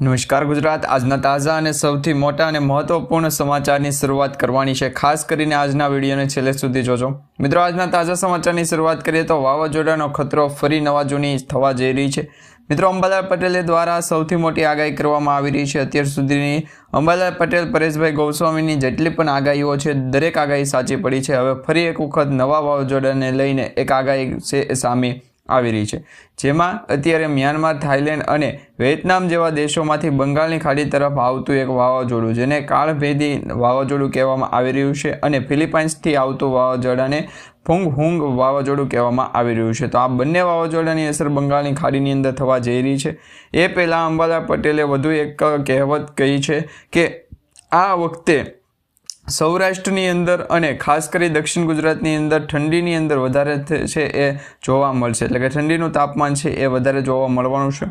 નમસ્કાર ગુજરાત. આજના તાજા અને સૌથી મોટા અને મહત્વપૂર્ણ સમાચારની શરૂઆત કરવાની છે. ખાસ કરીને આજના વિડીયોને છેલ્લે સુધી જોજો. મિત્રો, આજના તાજા સમાચારની શરૂઆત કરીએ તો વાવાઝોડાનો ખતરો ફરી નવા જૂની થવા જઈ રહી છે. મિત્રો, અંબાલાલ પટેલે દ્વારા સૌથી મોટી આગાહી કરવામાં આવી રહી છે. અત્યાર સુધીની અંબાલાલ પટેલ, પરેશભાઈ ગોસ્વામીની જેટલી પણ આગાહીઓ છે, દરેક આગાહી સાચી પડી છે. હવે ફરી એક વખત નવા વાવાઝોડાને લઈને એક આગાહી છે સામે આવી રહી છે. જેમાં અત્યારે મ્યાનમાર, થાઇલેન્ડ અને વિયેતનામ જેવા દેશોમાંથી બંગાળની ખાડી તરફ આવતું એક વાવાઝોડું, જેને કાળભેદી વાવાઝોડું કહેવામાં આવી રહ્યું છે અને ફિલિપાઇન્સથી આવતું વાવાઝોડાને ફુંગ હુંગ વાવાઝોડું કહેવામાં આવી રહ્યું છે. તો આ બંને વાવાઝોડાની અસર બંગાળની ખાડીની અંદર થવા જઈ રહી છે. એ પહેલાં અંબાલા પટેલે વધુ એક કહેવત કહી છે કે, આ વખતે સૌરાષ્ટ્રની અંદર અને ખાસ કરી દક્ષિણ ગુજરાતની અંદર ઠંડીની અંદર વધારે છે એ જોવા મળશે. એટલે કે ઠંડીનું તાપમાન છે એ વધારે જોવા મળવાનું છે.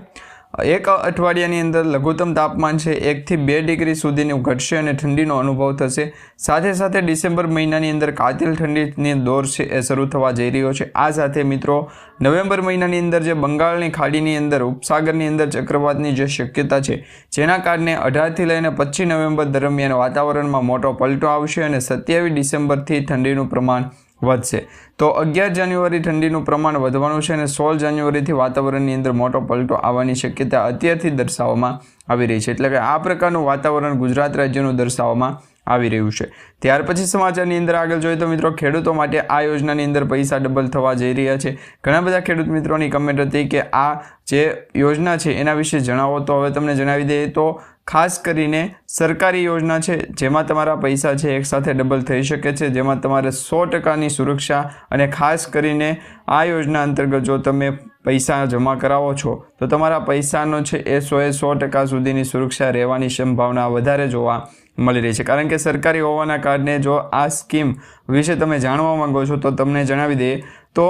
એક અઠવાડિયાની અંદર લઘુત્તમ તાપમાન છે એકથી બે ડિગ્રી સુધીનું ઘટશે અને ઠંડીનો અનુભવ થશે. સાથે સાથે ડિસેમ્બર મહિનાની અંદર કાતિલ ઠંડીની દોર છે એ શરૂ થવા જઈ રહ્યો છે. આ સાથે મિત્રો, નવેમ્બર મહિનાની અંદર જે બંગાળની ખાડીની અંદર, ઉપસાગરની અંદર ચક્રવાતની જે શક્યતા છે, જેના કારણે અઢારથી લઈને પચીસ નવેમ્બર દરમિયાન વાતાવરણમાં મોટો પલટો આવશે અને સત્યાવીસ ડિસેમ્બરથી ઠંડીનું પ્રમાણ વધશે. તો અગિયાર જાન્યુઆરી ઠંડીનું પ્રમાણ વધવાનું છે અને સોળ જાન્યુઆરીથી વાતાવરણની અંદર મોટો પલટો આવવાની શક્યતા અત્યારથી દર્શાવવામાં આવી રહી છે. એટલે કે આ પ્રકારનું વાતાવરણ ગુજરાત રાજ્યનું દર્શાવવામાં આવી રહ્યું છે. ત્યાર પછી સમાચારની અંદર આગળ જોઈએ તો મિત્રો ખેડૂતો માટે આ યોજનાની અંદર પૈસા ડબલ થવા જઈ રહ્યા છે. ઘણા બધા ખેડૂત મિત્રોની કમેન્ટ હતી કે આ જે યોજના છે એના વિશે જણાવો તો હવે તમને જણાવી દઈએ તો ખાસ કરીને સરકારી યોજના છે, જેમાં તમારા પૈસા છે એકસાથે ડબલ થઈ શકે છે, જેમાં તમારે સો ટકાની સુરક્ષા અને ખાસ કરીને આ યોજના અંતર્ગત જો તમે પૈસા જમા કરાવો છો, તો તમારા પૈસાનો છે, એ સોએ સો ટકા સુધીની સુરક્ષા રહેવાની સંભાવના વધારે જોવા મળી રહી છે. કારણ કે સરકારી હોવાના કારણે જો આ સ્કીમ વિશે તમે જાણવા માંગો છો, તો તમને જણાવી દઈએ. તો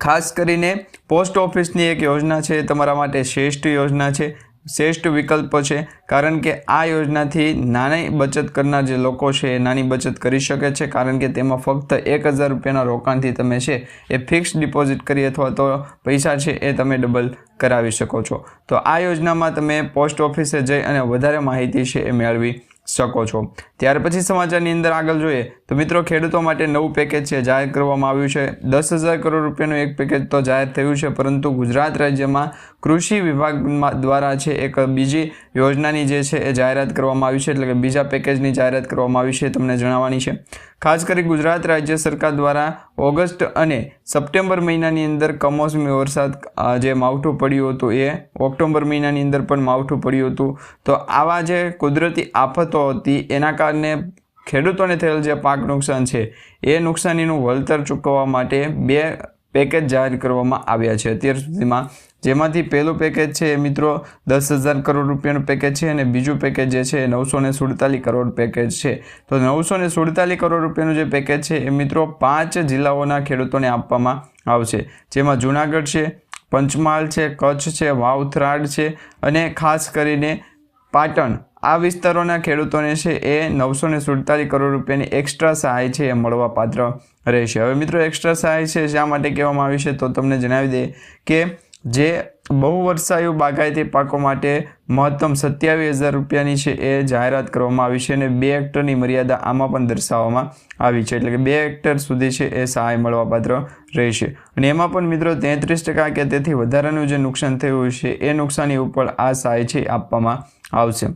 ખાસ કરીને પોસ્ટ ઓફિસની એક યોજના છે તમારા માટે શ્રેષ્ઠ યોજના છે. શ્રેષ્ઠ વિકલ્પ છે, કારણ કે આ યોજનાથી નાની બચત કરનાર જે લોકો છે એ નાની બચત કરી શકે છે, કારણ કે તેમાં ફક્ત એક હજાર રૂપિયાના રોકાણથી તમે છે એ ફિક્સ ડિપોઝિટ કરી અથવા તો પૈસા છે એ તમે ડબલ કરાવી શકો છો. તો આ યોજનામાં તમે પોસ્ટ ઓફિસે જઈ અને વધારે માહિતી છે એ મેળવી શકો છો. ત્યાર પછી સમાચારની અંદર આગળ જોઈએ, તો મિત્રો ખેડૂતો માટે નવું પેકેજ છે, જાહેર કરવામાં આવ્યું છે. દસ હજાર કરોડ રૂપિયાનું એક પેકેજ તો જાહેર થયું છે, પરંતુ ગુજરાત રાજ્યમાં કૃષિ વિભાગ દ્વારા છે એક બીજી યોજનાની જે છે એ જાહેરાત કરવામાં આવી છે, એટલે કે બીજા પેકેજની જાહેરાત કરવામાં આવી છે તમને જણાવવાની છે. ખાસ કરી ગુજરાત રાજ્ય સરકાર દ્વારા ઓગસ્ટ અને સપ્ટેમ્બર મહિનાની અંદર કમોસમી વરસાદ જે માવઠું પડ્યું હતું એ ઓક્ટોબર મહિનાની અંદર પણ માવઠું પડ્યું હતું. તો આવા જે કુદરતી આફતો હતી, એના કારણે ખેડૂતોને થયેલ જે પાક નુકસાન છે, એ નુકસાનીનું વળતર ચૂકવવા માટે બે પેકેજ જાહેર કરવામાં આવ્યા છે. અત્યાર સુધીમાં જેમાંથી પહેલું પેકેજ છે એ મિત્રો દસ હજાર કરોડ રૂપિયાનું પેકેજ છે અને બીજું પેકેજ જે છે એ નવસો ને સુડતાલીસ કરોડ પેકેજ છે. તો નવસો ને સુડતાલીસ કરોડ રૂપિયાનું જે પેકેજ છે એ મિત્રો પાંચ જિલ્લાઓના ખેડૂતોને આપવામાં આવશે. જેમાં જુનાગઢ છે, પંચમહાલ છે, કચ્છ છે, વાવથરાડ છે અને ખાસ કરીને પાટણ. આ વિસ્તારોના ખેડૂતોને છે એ નવસો ને સુડતાલીસ કરોડ રૂપિયાની એક્સ્ટ્રા સહાય છે એ મળવા પાત્ર રહેશે. હવે મિત્રો એક્સ્ટ્રા સહાય છે શા માટે કહેવામાં આવી છે તો તમને જણાવી દઈએ કે જે બહુ વર્ષાયુ બાગાયતી પાકો માટે મહત્તમ સત્યાવીસ હજાર રૂપિયાની છે એ જાહેરાત કરવામાં આવી છે અને બે હેક્ટરની મર્યાદા આમાં પણ દર્શાવવામાં આવી છે. એટલે કે બે હેક્ટર સુધી છે એ સહાય મળવાપાત્ર રહેશે. અને એમાં પણ મિત્રો તેત્રીસ ટકા કે તેથી વધારાનું જે નુકસાન થયું છે એ નુકસાની ઉપર આ સહાય છે આપવામાં આવશે.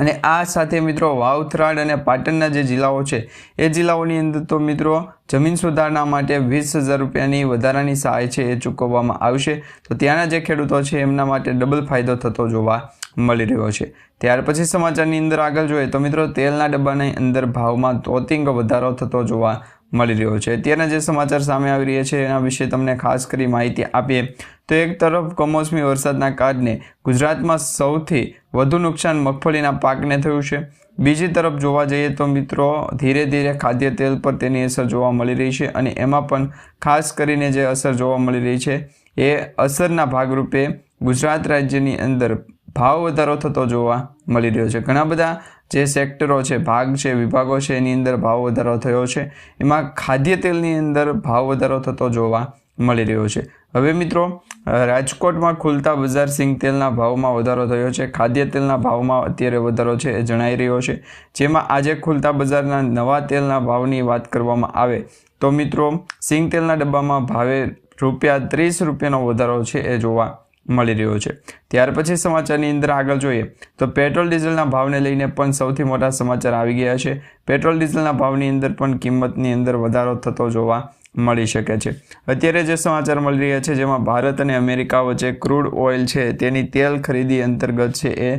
અને આ સાથે મિત્રો વાવથરાડ અને પાટણના જે જિલ્લાઓ છે, એ જિલ્લાઓની અંદર તો મિત્રો જમીન સુધારણા માટે વીસ હજાર રૂપિયાની વધારાની સહાય છે એ ચૂકવવામાં આવશે. તો ત્યાંના જે ખેડૂતો છે, એમના માટે ડબલ ફાયદો થતો જોવા મળી રહ્યો છે. ત્યાર પછી સમાચારની અંદર આગળ જોઈએ તો મિત્રો તેલના ડબ્બાની અંદર ભાવમાં તોતિંગ વધારો થતો જોવા મળી રહ્યો છે. અત્યારના જે સમાચાર સામે આવી રહ્યા છે, એના વિશે તમને ખાસ કરી માહિતી આપીએ. તો એક તરફ કમોસમી વરસાદના કારણે ગુજરાતમાં સૌથી વધુ નુકસાન મગફળીના પાકને થયું છે. બીજી તરફ જોવા જઈએ તો મિત્રો, ધીરે ધીરે ખાદ્ય તેલ પર તેની અસર જોવા મળી રહી છે અને એમાં પણ ખાસ કરીને જે અસર જોવા મળી રહી છે, એ અસરના ભાગરૂપે ગુજરાત રાજ્યની અંદર ભાવ વધારો થતો જોવા મળી રહ્યો છે. ઘણા બધા જે સેક્ટરો છે, ભાગ છે, વિભાગો છે, એની અંદર ભાવ વધારો થયો છે. એમાં ખાદ્ય તેલની અંદર ભાવ વધારો થતો જોવા મળી રહ્યો છે. હવે મિત્રો રાજકોટમાં ખુલતા બજાર સિંગ તેલના ભાવમાં વધારો થયો છે. ખાદ્ય તેલના ભાવમાં અત્યારે વધારો છે એ જણાઈ રહ્યો છે. જેમાં આજે ખુલતા બજારના નવા તેલના ભાવની વાત કરવામાં આવે તો મિત્રો, સિંગ તેલના ડબ્બામાં ભાવે રૂપિયા ત્રીસ રૂપિયાનો વધારો છે એ જોવા મળી રહ્યો છે. ત્યાર પછી સમાચારની અંદર આગળ જોઈએ તો પેટ્રોલ ડીઝલના ભાવને લઈને પણ સૌથી મોટા સમાચાર આવી ગયા છે. પેટ્રોલ ડીઝલના ભાવની અંદર પણ કિંમતની અંદર વધારો થતો જોવા મળી શકે છે. અત્યારે જે સમાચાર મળી રહ્યા છે, જેમાં ભારત અને અમેરિકા વચ્ચે ક્રૂડ ઓઇલ છે, તેની તેલ ખરીદી અંતર્ગત છે એ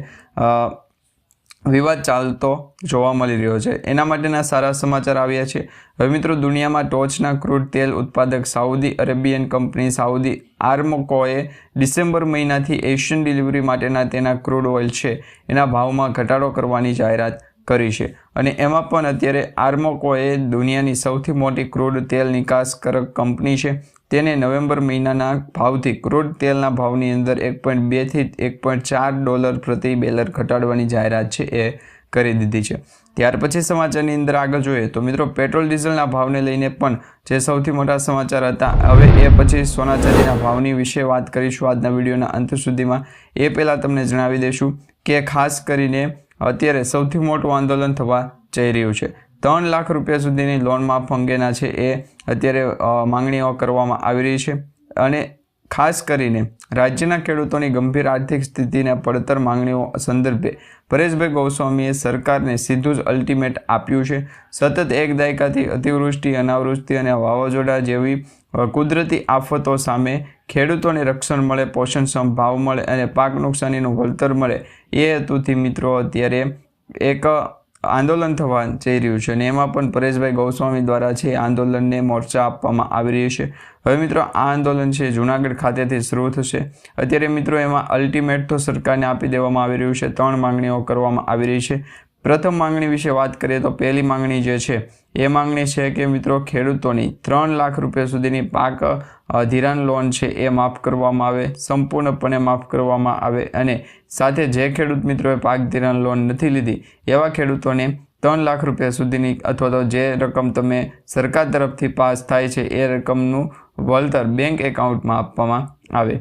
વિવાદ ચાલતો જોવા મળી રહ્યો છે. એના માટેના સારા સમાચાર આવ્યા છે. હવે મિત્રો, દુનિયામાં ટોચના ક્રૂડ તેલ ઉત્પાદક સાઉદી અરેબિયન કંપની સાઉદી આર્મકોએ ડિસેમ્બર મહિનાથી એશિયન ડિલિવરી માટેના તેના ક્રૂડ ઓઇલ છે, એના ભાવમાં ઘટાડો કરવાની જાહેરાત કરી છે. અને એમાં પણ અત્યારે આર્મોકોએ દુનિયાની સૌથી મોટી ક્રૂડ તેલ નિકાસકારક કંપની છે તેને નવેમ્બર મહિનાના ભાવથી ક્રૂડ તેલના ભાવની અંદર એક પોઈન્ટ બેથી એક પોઈન્ટ ચાર ડોલર પ્રતિ બેલર ઘટાડવાની જાહેરાત છે એ કરી દીધી છે. ત્યાર પછી સમાચારની અંદર આગળ જોઈએ તો મિત્રો પેટ્રોલ, ડીઝલના ભાવને લઈને પણ જે સૌથી મોટા સમાચાર હતા, હવે એ પછી સોના ચાંદીના ભાવની વિશે વાત કરીશું આજના વિડીયોના અંત સુધીમાં. એ પહેલાં તમને જણાવી દઈશું કે ખાસ કરીને અત્યારે સૌથી મોટું આંદોલન થવા જઈ રહ્યું છે. ત્રણ લાખ રૂપિયા સુધીની લોન માફ અંગેના છે એ અત્યારે માંગણીઓ કરવામાં આવી રહી છે. અને ખાસ કરીને રાજ્યના ખેડૂતોની ગંભીર આર્થિક સ્થિતિને પડતર માંગણીઓ સંદર્ભે પરેશભાઈ ગોસ્વામીએ સરકારને સીધું જ અલ્ટિમેટ આપ્યું છે. સતત એક દાયકાથી અતિવૃષ્ટિ, અનાવૃષ્ટિ અને વાવાઝોડા જેવી કુદરતી આફતો સામે ખેડૂતોને રક્ષણ મળે પોષણક્ષમ ભાવ મળે અને પાક નુકસાનીનું વળતર મળે એ હેતુથી મિત્રો અત્યારે એક આંદોલન થવા જઈ રહ્યું છે અને એમાં પણ પરેશભાઈ ગૌસ્વામી દ્વારા છે આંદોલનને મોરચા આપવામાં આવી રહ્યું છે. હવે મિત્રો, આ આંદોલન છે જૂનાગઢ ખાતેથી શરૂ થશે. અત્યારે મિત્રો, એમાં અલ્ટિમેટ તો સરકારને આપી દેવામાં આવી રહ્યું છે. ત્રણ માંગણીઓ કરવામાં આવી રહી છે. પ્રથમ માંગણી વિશે વાત કરીએ તો પહેલી માંગણી જે છે, એ માંગણી છે કે મિત્રો ખેડૂતોની ત્રણ લાખ રૂપિયા સુધીની પાક ધિરાણ લોન છે એ માફ કરવામાં આવે, સંપૂર્ણપણે માફ કરવામાં આવે અને સાથે જે ખેડૂત મિત્રોએ પાક ધિરાણ લોન નથી લીધી, એવા ખેડૂતોને ત્રણ લાખ રૂપિયા સુધીની અથવા તો જે રકમ તમે સરકાર તરફથી પાસ થાય છે એ રકમનું વળતર બેંક એકાઉન્ટમાં આપવામાં આવે.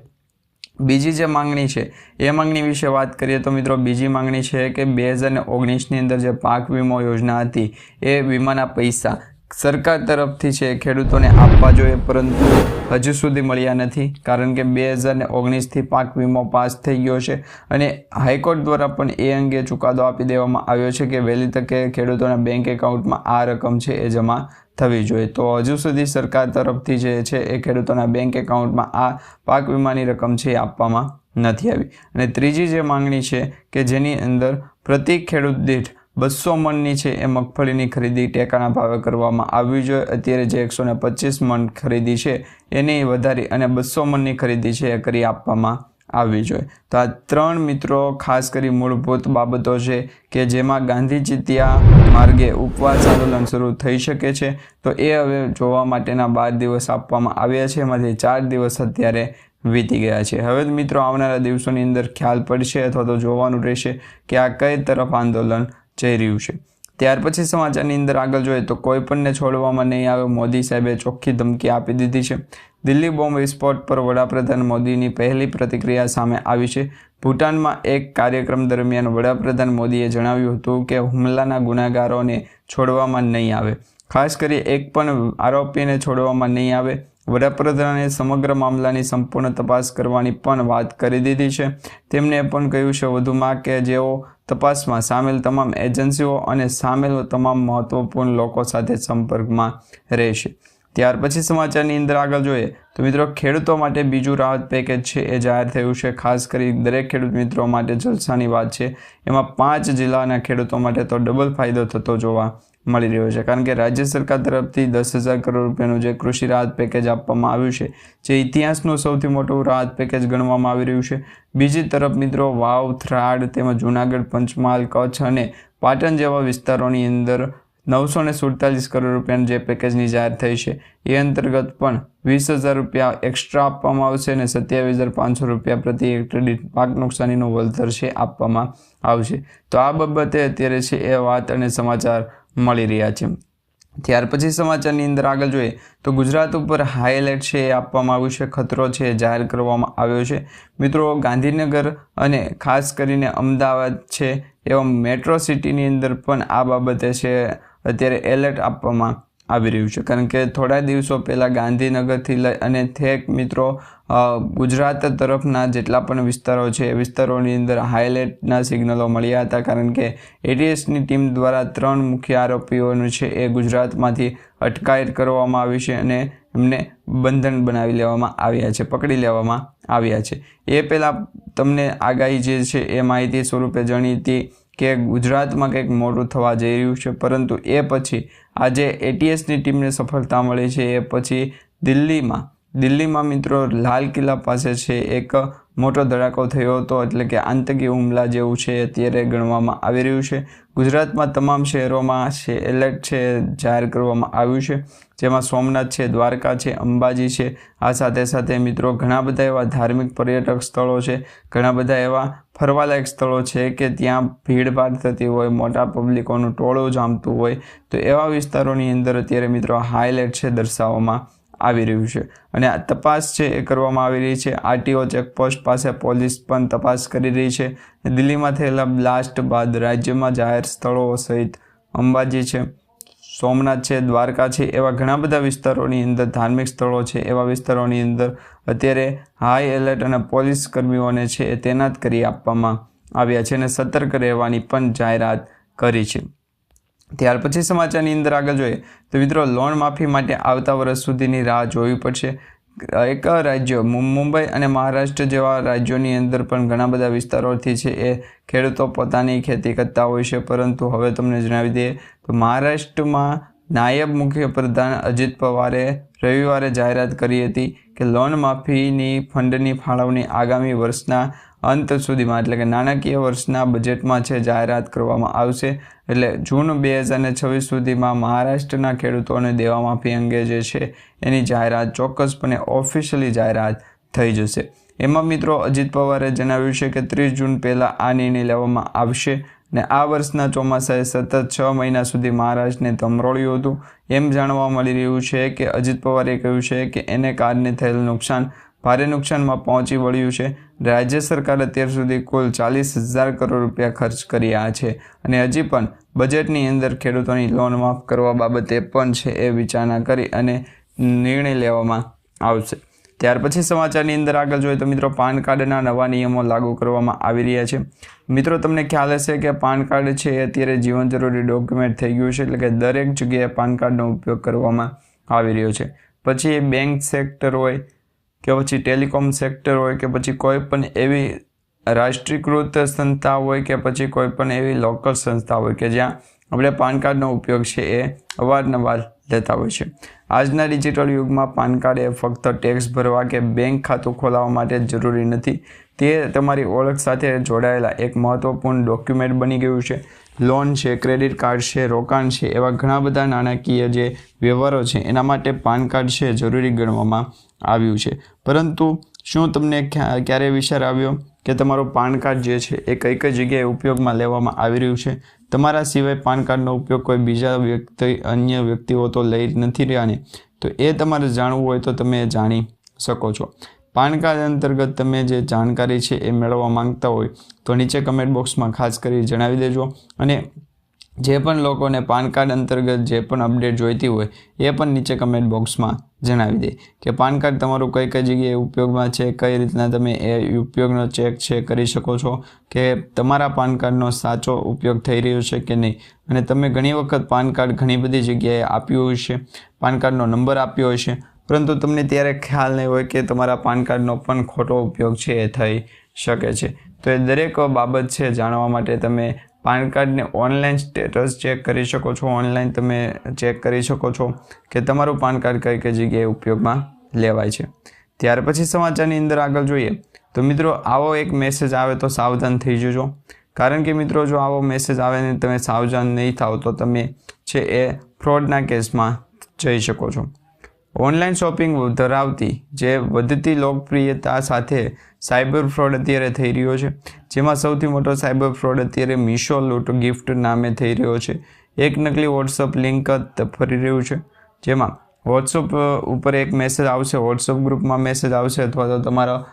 બીજી જે માંગણી છે, એ માંગણી વિશે વાત કરીએ તો મિત્રો બીજી માંગણી છે કે બે હજાર ઓગણીસની અંદર જે પાક વીમો યોજના હતી, એ વીમાના પૈસા સરકાર તરફથી છે ખેડૂતોને આપવા જોઈએ, પરંતુ હજુ સુધી મળ્યા નથી, કારણ કે બે હજાર ઓગણીસથી પાક વીમો પાસ થઈ ગયો છે અને હાઈકોર્ટ દ્વારા પણ એ અંગે ચુકાદો આપી દેવામાં આવ્યો છે કે વહેલી તકે ખેડૂતોના બેંક એકાઉન્ટમાં આ રકમ છે એ જમા થવી જોઈએ. તો હજુ સુધી સરકાર તરફથી જે છે એ ખેડૂતોના બેંક એકાઉન્ટમાં આ પાક વીમાની રકમ છે એ આપવામાં નથી આવી. અને ત્રીજી જે માંગણી છે કે જેની અંદર પ્રતિ ખેડૂત દીઠ બસો મણની છે એ મગફળીની ખરીદી ટેકાના ભાવે કરવામાં આવવી જોઈએ. અત્યારે જે એકસો ને પચીસ મણ ખરીદી છે એની વધારી અને બસો મણની ખરીદી છે એ કરી આપવામાં આવવી જોઈએ. તો આ ત્રણ મિત્રો ખાસ કરી મૂળભૂત બાબતો છે કે જેમાં ગાંધી ચિતિયા માર્ગે ઉપવાસ આંદોલન શરૂ થઈ શકે છે. તો એ હવે જોવા માટેના બાર દિવસ આપવામાં આવ્યા છે. એમાંથી ચાર દિવસ અત્યારે વીતી ગયા છે. હવે મિત્રો આવનારા દિવસોની અંદર ખ્યાલ પડશે અથવા તો જોવાનું રહેશે કે આ કઈ તરફ આંદોલન જઈ રહ્યું છે. ત્યાર પછી સમાચારની અંદર આગળ જોઈએ તો કોઈ પણને છોડવામાં નહીં આવે. મોદી સાહેબે ચોખ્ખી ધમકી આપી દીધી છે. દિલ્હી બોમ્બ વિસ્ફોટ પર વડાપ્રધાન મોદીની પહેલી પ્રતિક્રિયા સામે આવી છે. ભૂટાનમાં એક કાર્યક્રમ દરમિયાન વડાપ્રધાન મોદીએ જણાવ્યું હતું કે હુમલાના ગુનેગારોને છોડવામાં નહીં આવે. ખાસ કરી એક પણ આરોપીને છોડવામાં નહીં આવે. વડાપ્રધાને સમગ્ર મામલાની સંપૂર્ણ તપાસ કરવાની પણ વાત કરી દીધી છે. તેમણે પણ કહ્યું છે વધુમાં કે જેઓ તપાસમાં સામેલ તમામ એજન્સીઓ અને સામેલ તમામ મહત્વપૂર્ણ લોકો સાથે સંપર્કમાં રહેશે. ત્યાર પછી સમાચારની અંદર આગળ જોઈએ તો મિત્રો ખેડૂતો માટે બીજું રાહત પેકેજ છે એ જાહેર થયું છે. ખાસ કરી દરેક ખેડૂત મિત્રો માટે જલસાની વાત છે. એમાં પાંચ જિલ્લાના ખેડૂતો માટે તો ડબલ ફાયદો થતો જોવા મળી રહ્યો છે. કારણ કે રાજ્ય સરકાર તરફથી દસ હજાર કરોડ રૂપિયાનું જે કૃષિ રાહત પેકેજ આપવામાં આવ્યું છે, જે ઇતિહાસનું સૌથી મોટું રાહત પેકેજ ગણવામાં આવી રહ્યું છે. બીજી તરફ મિત્રો વાવ, થ્રાડ તેમજ જૂનાગઢ, પંચમહાલ, કચ્છ અને પાટણ જેવા વિસ્તારોની અંદર નવસો ને સુડતાલીસ કરોડ રૂપિયાનું જે પેકેજની જાહેર થઈ છે, એ અંતર્ગત પણ વીસ હજાર રૂપિયા એક્સ્ટ્રા આપવામાં આવશે અને સત્યાવીસ હજાર પાંચસો રૂપિયા પ્રતિ હેક્ટર દીઠ પાક નુકસાનીનું વળતર છે, આપવામાં આવશે. તો આ બાબતે અત્યારે છે એ વાત અને સમાચાર મળી રહ્યા છે. ત્યાર પછી સમાચારની અંદર આગળ જોઈએ તો ગુજરાત ઉપર હાઈ છે એ આપવામાં આવ્યું છે, ખતરો છે એ જાહેર કરવામાં આવ્યો છે. મિત્રો, ગાંધીનગર અને ખાસ કરીને અમદાવાદ છે એવા મેટ્રો સિટીની અંદર પણ આ બાબતે છે અત્યારે એલર્ટ આપવામાં આવી રહ્યું છે. કારણ કે થોડા દિવસો પહેલાં ગાંધીનગરથી લઈ અને થેક મિત્રો ગુજરાત તરફના જેટલા પણ વિસ્તારો છે, એ વિસ્તારોની અંદર હાઇલાઇટના સિગ્નલો મળ્યા હતા. કારણ કે એટીએસની ટીમ દ્વારા ત્રણ મુખ્ય આરોપીઓનું છે એ ગુજરાતમાંથી અટકાયત કરવામાં આવી છે અને એમને બંધન બનાવી લેવામાં આવ્યા છે, પકડી લેવામાં આવ્યા છે. એ પહેલાં તમને આગાહી જે છે એ માહિતી સ્વરૂપે જણી હતી. કે ગુજરાતમાં કંઈક મોટું થવા જઈ રહ્યું છે, પરંતુ એ પછી આજે એટીએસની ટીમને સફળતા મળી છે. એ પછી દિલ્હીમાં દિલ્હીમાં મિત્રો લાલ કિલ્લા પાસે છે એક મોટો ધડાકો થયો હતો, એટલે કે આતંકી હુમલા જેવું છે અત્યારે ગણવામાં આવી રહ્યું છે. ગુજરાતમાં તમામ શહેરોમાં છે, એલર્ટ છે, જાહેર કરવામાં આવ્યું છે. જેમાં સોમનાથ છે, દ્વારકા છે, અંબાજી છે. આ સાથે સાથે મિત્રો ઘણા બધા એવા ધાર્મિક પર્યટક સ્થળો છે. ઘણા બધા એવા ફરવાલાયક સ્થળો છે કે ત્યાં ભીડભાડ થતી હોય, મોટા પબ્લિકોનું ટોળું જામતું હોય. તો એવા વિસ્તારોની અંદર અત્યારે મિત્રો હાઈલાઇટ છે દર્શાવવામાં આવી રહ્યું છે. અને આ તપાસ છે એ કરવામાં આવી રહી છે. આરટીઓ ચેકપોસ્ટ પાસે પોલીસ પણ તપાસ કરી રહી છે. દિલ્હીમાં થયેલા બ્લાસ્ટ બાદ રાજ્યમાં જાહેર સ્થળો સહિત અંબાજી છે, સોમનાથ છે, દ્વારકા છે એવા ઘણા બધા વિસ્તારોની અંદર ધાર્મિક સ્થળો છે. એવા વિસ્તારોની અંદર અત્યારે હાઈ એલર્ટ અને પોલીસ કર્મીઓને છે એ તૈનાત કરી આપવામાં આવ્યા છે અને સતર્ક રહેવાની પણ જાહેરાત કરી છે. ત્યાર પછી સમાચારની અંદર આગળ જોઈએ તો મિત્રો લોન માફી માટે આવતા વર્ષ સુધીની રાહ જોવી પડશે. એક રાજ્ય મુંબઈ અને મહારાષ્ટ્ર જેવા રાજ્યોની અંદર પણ ઘણા બધા વિસ્તારોથી છે એ ખેડૂતો પોતાની ખેતી કરતા હોય છે. પરંતુ હવે તમને જણાવી દઈએ તો મહારાષ્ટ્રમાં નાયબ મુખ્યપ્રધાન અજીત પવારે રવિવારે જાહેરાત કરી હતી કે લોન માફીની ફંડની ફાળવણી આગામી વર્ષના અંત સુધીમાં, એટલે કે નાણાકીય વર્ષના બજેટમાં છે, જાહેરાત કરવામાં આવશે. એટલે જૂન બે હજાર છવ્વીસ સુધીમાં મહારાષ્ટ્રના ખેડૂતોને દેવા માફી અંગે જે છે, એની જાહેરાત ચોક્કસપણે ઓફિશિયલી જાહેરાત થઈ જશે. એમાં મિત્રો અજીત પવારે જણાવ્યું છે કે ત્રીસ જૂન પહેલાં આ નિર્ણય લેવામાં આવશે ને આ વર્ષના ચોમાસાએ સતત છ મહિના સુધી મહારાષ્ટ્રને ધમરોળ્યું હતું. એમ જાણવા મળી રહ્યું છે કે અજીત પવારે કહ્યું છે કે એને કારણે થયેલ નુકસાન ભારે નુકસાનમાં પહોંચી વળ્યું છે. રાજ્ય સરકાર અત્યાર સુધી કુલ ચાલીસ હજાર કરોડ રૂપિયા ખર્ચ કર્યા છે અને હજી પણ બજેટની અંદર ખેડૂતોની લોન માફ કરવા બાબતે પણ છે એ વિચારણા કરી અને નિર્ણય લેવામાં આવશે. ત્યાર પછી સમાચારની અંદર આગળ જોઈએ તો મિત્રો પાન કાર્ડના નવા નિયમો લાગુ કરવામાં આવી રહ્યા છે. મિત્રો, તમને ખ્યાલ હશે કે પાન કાર્ડ છે અત્યારે જીવન જરૂરી ડોક્યુમેન્ટ થઈ ગયું છે એટલે કે દરેક જગ્યાએ પાન કાર્ડનો ઉપયોગ કરવામાં આવી રહ્યો છે. પછી એ બેંક સેક્ટર હોય કે પછી ટેલિકોમ સેક્ટર હોય કે પછી કોઈ પણ એવી રાષ્ટ્રીયકૃત સંસ્થા હોય કે પછી કોઈ પણ એવી લોકલ સંસ્થા હોય કે જ્યાં આપણે પાન કાર્ડનો ઉપયોગ છે એ અવારનવાર લેતા હોય છે. આજના ડિજિટલ યુગમાં પાન કાર્ડ એ ફક્ત ટેક્સ ભરવા કે બેંક ખાતું ખોલાવવા માટે જરૂરી નથી. તે તમારી ઓળખ સાથે જોડાયેલા એક મહત્વપૂર્ણ ડોક્યુમેન્ટ બની ગયું છે. લોન છે, ક્રેડિટ કાર્ડ છે, રોકાણ છે, એવા ઘણા બધા નાણાકીય જે વ્યવહારો છે, એના માટે પાન કાર્ડ છે જરૂરી ગણવામાં આવ્યું છે. પરંતુ શું તમને ક્યારે વિચાર આવ્યો કે તમારો પાન કાર્ડ જે છે એ કઈ કઈ જગ્યાએ ઉપયોગમાં લેવામાં આવી રહ્યું છે? તમારા સિવાય પાન કાર્ડનો ઉપયોગ કોઈ બીજા વ્યક્તિ, અન્ય વ્યક્તિઓ તો લઈ નથી રહ્યા ને? તો એ તમારે જાણવું હોય તો તમે જાણી શકો છો. પાન કાર્ડ અંતર્ગત તમે જે જાણકારી છે એ મેળવવા માંગતા હોય તો નીચે કમેન્ટ બોક્સમાં ખાસ કરી જણાવી દેજો અને જે પણ લોકોને પાન કાર્ડ અંતર્ગત જે પણ અપડેટ જોઈતી હોય, એ પણ નીચે કમેન્ટ બોક્સમાં જણાવી દે કે પાન કાર્ડ તમારું કઈ કઈ જગ્યાએ ઉપયોગમાં છે, કઈ રીતના તમે એ ઉપયોગનો ચેક છે, કરી શકો છો કે તમારા પાન કાર્ડનો સાચો ઉપયોગ થઈ રહ્યો છે કે નહીં. અને તમે ઘણી વખત પાન કાર્ડ ઘણી બધી જગ્યાએ આપ્યું છે, પાન કાર્ડનો નંબર આપ્યો હશે પરંતુ તમને ત્યારે ખ્યાલ નહીં હોય કે તમારા પાન કાર્ડનો પણ ખોટો ઉપયોગ છે એ થઈ શકે છે. તો એ દરેક બાબત છે જાણવા માટે તમે પાન કાર્ડને ઓનલાઈન સ્ટેટસ ચેક કરી શકો છો? ઓનલાઈન તમે ચેક કરી શકો છો કે તમારું પાન કાર્ડ કઈ કઈ જગ્યાએ ઉપયોગમાં લેવાય છે. ત્યાર પછી સમાચારની અંદર આગળ જોઈએ. તો મિત્રો, આવો એક મેસેજ આવે તો સાવધાન થઈ જજો. કારણ કે મિત્રો, જો આવો મેસેજ આવે ને તમે સાવધાન નહીં થાવ તો તમે છે એ ફ્રોડના કેસમાં જઈ શકો છો. ઓનલાઈન શોપિંગ ધરાવતી જે વધતી લોકપ્રિયતા સાથે સાયબર ફ્રોડ અત્યારે થઈ રહ્યો છે. જેમાં સૌથી મોટો સાયબર ફ્રોડ અત્યારે મીશો લૂંટ ગિફ્ટ નામે થઈ રહ્યો છે. એક નકલી વોટ્સઅપ લિંક ફરી રહ્યું છે. જેમાં વોટ્સઅપ ઉપર એક મેસેજ આવશે વોટ્સઅપ ગ્રુપમાં મેસેજ આવશે અથવા તો તમારા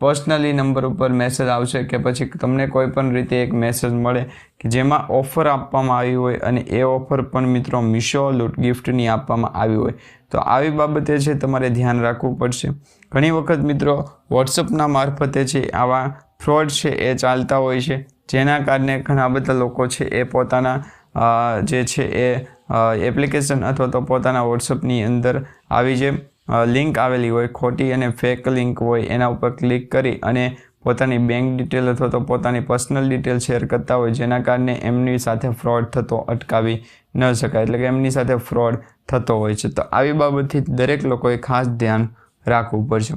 પર્સનલી નંબર ઉપર મેસેજ આવશે કે પછી તમને કોઈ પણ રીતે એક મેસેજ મળે કે જેમાં ઓફર આપવામાં આવી હોય અને એ ઓફર પણ મિત્રો મીશો લૂટ ગિફ્ટની આપવામાં આવી હોય. તો આવી બાબતે છે તમારે ધ્યાન રાખવું પડશે. ઘણી વખત મિત્રો વોટ્સઅપના મારફતે છે આવા ફ્રોડ છે એ ચાલતા હોય છે. જેના કારણે ઘણા બધા લોકો છે એ પોતાના જે છે એ એપ્લિકેશન અથવા તો પોતાના વોટ્સઅપની અંદર આવી જે લિંક આવેલી હોય, ખોટી અને ફેક લિંક હોય, એના ઉપર ક્લિક કરી અને પોતાની બેંક ડિટેલ અથવા તો પોતાની પર્સનલ ડિટેલ શેર કરતા હોય, જેના કારણે એમની સાથે ફ્રોડ થતો, અટકાવી ન શકાય. એટલે કે એમની સાથે ફ્રોડ થતો હોય છે. તો આવી બાબતથી દરેક લોકોએ ખાસ ધ્યાન રાખવું પડશે.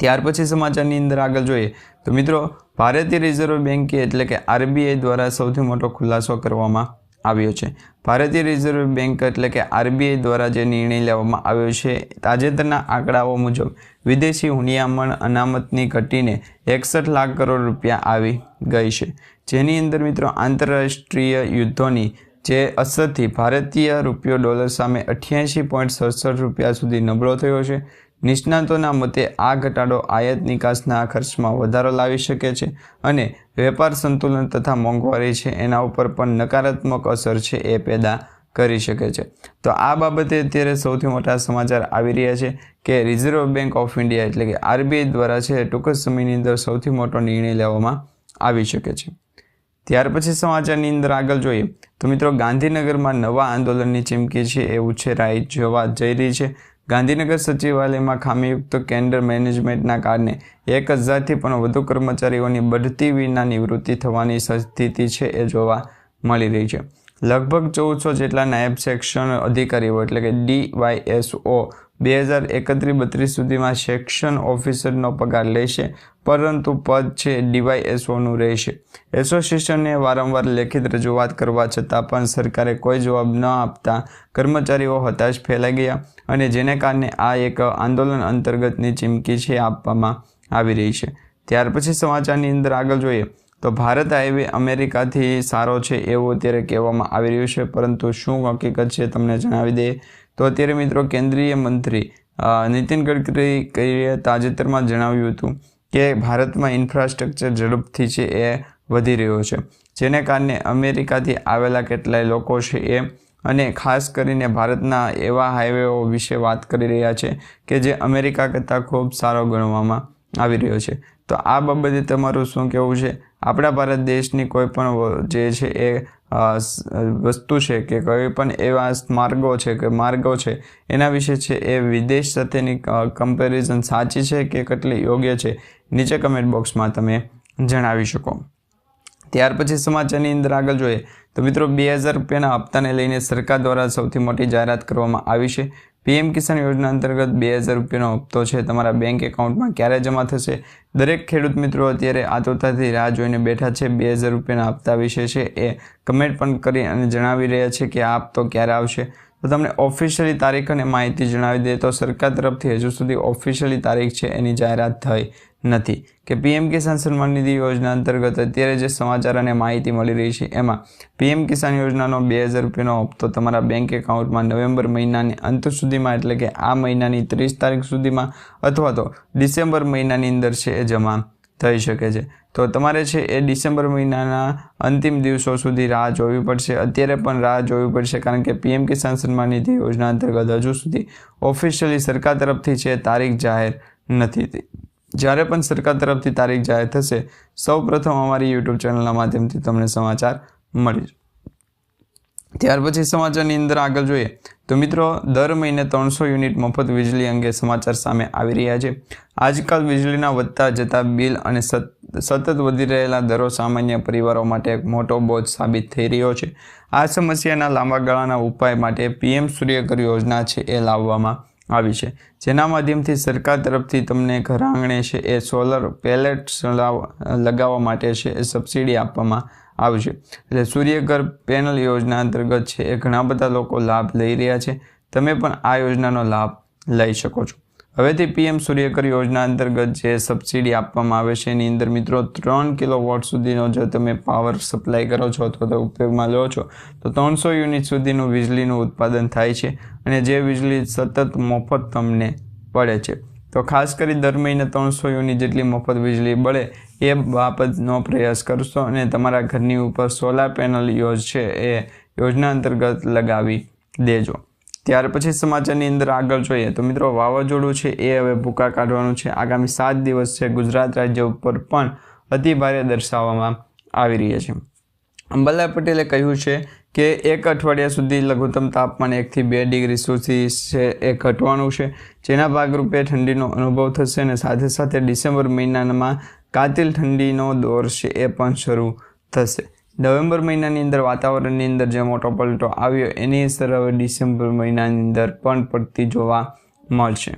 ત્યાર પછી સમાચારની અંદર આગળ જોઈએ. તો મિત્રો, ભારતીય રિઝર્વ બેન્કે એટલે કે આરબીઆઈ દ્વારા સૌથી મોટો ખુલાસો કરવામાં આવ્યો છે. ભારતીય રિઝર્વ બેંક એટલે કે આરબીઆઈ દ્વારા જે નિર્ણય લેવામાં આવ્યો છે, તાજેતરના આંકડાઓ મુજબ વિદેશી હુંડિયામણ અનામતની ઘટીને એકસઠ લાખ કરોડ રૂપિયા આવી ગઈ છે. જેની અંદર મિત્રો આંતરરાષ્ટ્રીય યુદ્ધોની જે અસરથી ભારતીય રૂપિયો ડોલર સામે અઠ્યાસી પોઈન્ટ સડસઠ રૂપિયા સુધી નબળો થયો છે. નિષ્ણાતોના મતે આ ઘટાડો આયાત નિકાસના ખર્ચમાં વધારો લાવી શકે છે અને વેપાર સંતુલન તથા મોંઘવારી છે એના ઉપર પણ નકારાત્મક અસર છે એ પેદા કરી શકે છે. તો આ બાબતે અત્યારે સૌથી મોટા સમાચાર આવી રહ્યા છે કે રિઝર્વ બેંક ઓફ ઇન્ડિયા એટલે કે આરબીઆઈ દ્વારા છે ટૂંક સમયની અંદર સૌથી મોટો નિર્ણય લેવામાં આવી શકે છે. ત્યાર પછી સમાચારની અંદર આગળ જોઈએ તો મિત્રો ગાંધીનગરમાં નવા આંદોલનની ચીમકી છે એ ઉછેરાઈ જવા જઈ રહી છે. ગાંધીનગર સચિવાલયમાં ખામીયુક્ત કેન્ડર મેનેજમેન્ટના કારણે એક હજારથી પણ વધુ કર્મચારીઓની બઢતી વિના નિવૃત્તિ થવાની સ્થિતિ છે એ જોવા મળી રહી છે. લગભગ ચૌદસો જેટલા નાયબ સેક્શન અધિકારીઓ એટલે કે ડીવાયએસઓ બે હજાર એકત્રીસ બત્રીસ સુધીમાં સેક્શન ઓફિસરનો પગાર લેશે, પરંતુ પદ છે ડીવાયએસઓનું રહેશે. એસોસિએશને વારંવાર લેખિત રજૂઆત કરવા છતાં પણ સરકારે કોઈ જવાબ ન આપતા કર્મચારીઓ હતાશ ફેલાઈ ગયા અને જેને કારણે આ એક આંદોલન અંતર્ગતની ચીમકી છે આપવામાં આવી રહી છે. ત્યાર પછી સમાચારની અંદર આગળ જોઈએ તો ભારત હાઈવે અમેરિકાથી સારો છે એવું અત્યારે કહેવામાં આવી રહ્યું છે, પરંતુ શું હકીકત છે તમને જણાવી દઈએ તો અત્યારે મિત્રો કેન્દ્રીય મંત્રી નીતિન ગડકરીએ તાજેતરમાં જણાવ્યું હતું કે ભારતમાં ઇન્ફ્રાસ્ટ્રક્ચર ઝડપથી છે એ વધી રહ્યો છે. જેને કારણે અમેરિકાથી આવેલા કેટલાય લોકો છે એ અને ખાસ કરીને ભારતના એવા હાઈવેઓ વિશે વાત કરી રહ્યા છે કે જે અમેરિકા કરતાં ખૂબ સારો ગણવામાં આવી રહ્યો છે. તો આ બાબતે તમારું શું કહેવું છે? આપણા ભારત દેશની કોઈ પણ જે છે એ વસ્તુ છે કે કોઈ પણ એવા માર્ગો છે કે માર્ગો છે, એના વિશે છે એ વિદેશ સાથેની કમ્પેરિઝન સાચી છે કે કેટલી યોગ્ય છે, નીચે કમેન્ટ બોક્સમાં તમે જણાવી શકો. ત્યાર પછી સમાચારની અંદર આગળ જોઈએ, તો મિત્રો બે હજાર રૂપિયાના હપ્તાને લઈને સરકાર દ્વારા સૌથી મોટી જાહેરાત કરવામાં આવી છે. પીએમ કિસાન યોજના અંતર્ગત બે હજાર રૂપિયાનો હપ્તો છે. તમારા બેંક એકાઉન્ટમાં ક્યારે જમા થશે? દરેક ખેડૂત મિત્રો અત્યારે આતુરતાથી રાહ જોઈને બેઠા છે. બે હજાર રૂપિયાના હપ્તા વિશે છે એ કમેન્ટ પણ કરી અને જણાવી રહ્યા છે કે આ હપ્તો ક્યારે આવશે. તો તમને ઓફિશિયલી તારીખ અને માહિતી જણાવી દે તો સરકાર તરફથી હજુ સુધી ઓફિશિયલી તારીખ છે એની જાહેરાત થઈ. નથી. કે પીએમ કિસાન સન્માન નિધિ યોજના અંતર્ગત અત્યારે જે સમાચાર અને માહિતી મળી રહી છે, એમાં પીએમ કિસાન યોજનાનો બે હજાર રૂપિયાનો હપ્તો તમારા બેંક એકાઉન્ટમાં નવેમ્બર મહિનાની અંત સુધીમાં, એટલે કે આ મહિનાની ત્રીસ તારીખ સુધીમાં અથવા તો ડિસેમ્બર મહિનાની અંદર છે એ જમા થઈ શકે છે. તો તમારે છે એ ડિસેમ્બર મહિનાના અંતિમ દિવસો સુધી રાહ જોવી પડશે. અત્યારે પણ રાહ જોવી પડશે, કારણ કે પીએમ કિસાન સન્માન નિધિ યોજના અંતર્ગત હજુ સુધી ઓફિશિયલી સરકાર તરફથી છે તારીખ જાહેર નથી થઈ. જ્યારે પણ સરકાર તરફથી તારીખ જાહેર થશે સૌ પ્રથમ અમારી યુટ્યુબ ચેનલના માધ્યમથી તમને સમાચાર મળી ત્યાર પછી સમાચારની અંદર આગળ જોઈએ, તો મિત્રો, દર મહિને ત્રણસો યુનિટ મફત વીજળી અંગે સમાચાર સામે આવી રહ્યા છે. આજકાલ વીજળીના વધતા જતા બિલ અને સતત વધી રહેલા દરો સામાન્ય પરિવારો માટે એક મોટો બોજ સાબિત થઈ રહ્યો છે. આ સમસ્યાના લાંબા ગાળાના ઉપાય માટે પીએમ સૂર્યઘર યોજના છે એ લાવવામાં આવી છે. જેના માધ્યમથી સરકાર તરફથી તમને ઘર આંગણે છે એ સોલર પેલેટ્સ લગાવવા માટે છે એ સબસિડી આપવામાં આવશે એટલે સૂર્યઘર પેનલ યોજના અંતર્ગત છે એ ઘણા બધા લોકો લાભ લઈ રહ્યા છે. તમે પણ આ યોજનાનો લાભ લઈ શકો છો. હવેથી પીએમ સૂર્યકર યોજના અંતર્ગત જે સબસિડી આપવામાં આવે છે, એની અંદર મિત્રો ત્રણ કિલો વોટ સુધીનો જો તમે પાવર સપ્લાય કરો છો અથવા તો ઉપયોગમાં લો છો, તો ત્રણસો યુનિટ સુધીનું વીજળીનું ઉત્પાદન થાય છે અને જે વીજળી સતત મફત તમને પડે છે. તો ખાસ કરી દર મહિને ત્રણસો યુનિટ જેટલી મફત વીજળી બળે એ બાબતનો પ્રયાસ કરશો અને તમારા ઘરની ઉપર સોલાર પેનલ યોજ છે એ યોજના અંતર્ગત લગાવી દેજો. ત્યાર પછી સમાચારની અંદર આગળ જોઈએ તો મિત્રો વાવાઝોડું છે એ હવે ભૂકા કાઢવાનું છે. આગામી સાત દિવસ છે ગુજરાત રાજ્ય ઉપર પણ અતિ ભારે દર્શાવવામાં આવી રહ્યા છે. અંબાલાલ પટેલે કહ્યું છે કે એક અઠવાડિયા સુધી લઘુત્તમ તાપમાન એકથી બે ડિગ્રી સુધી છે એ ઘટવાનું છે. જેના ભાગરૂપે ઠંડીનો અનુભવ થશે અને સાથે સાથે ડિસેમ્બર મહિનામાં કાતિલ ઠંડીનો દોર છે એ પણ શરૂ થશે. નવેમ્બર મહિનાની અંદર વાતાવરણની અંદર જે મોટો પલટો આવ્યો, એની અસર હવે ડિસેમ્બર મહિનાની અંદર પણ પડતી જોવા મળશે.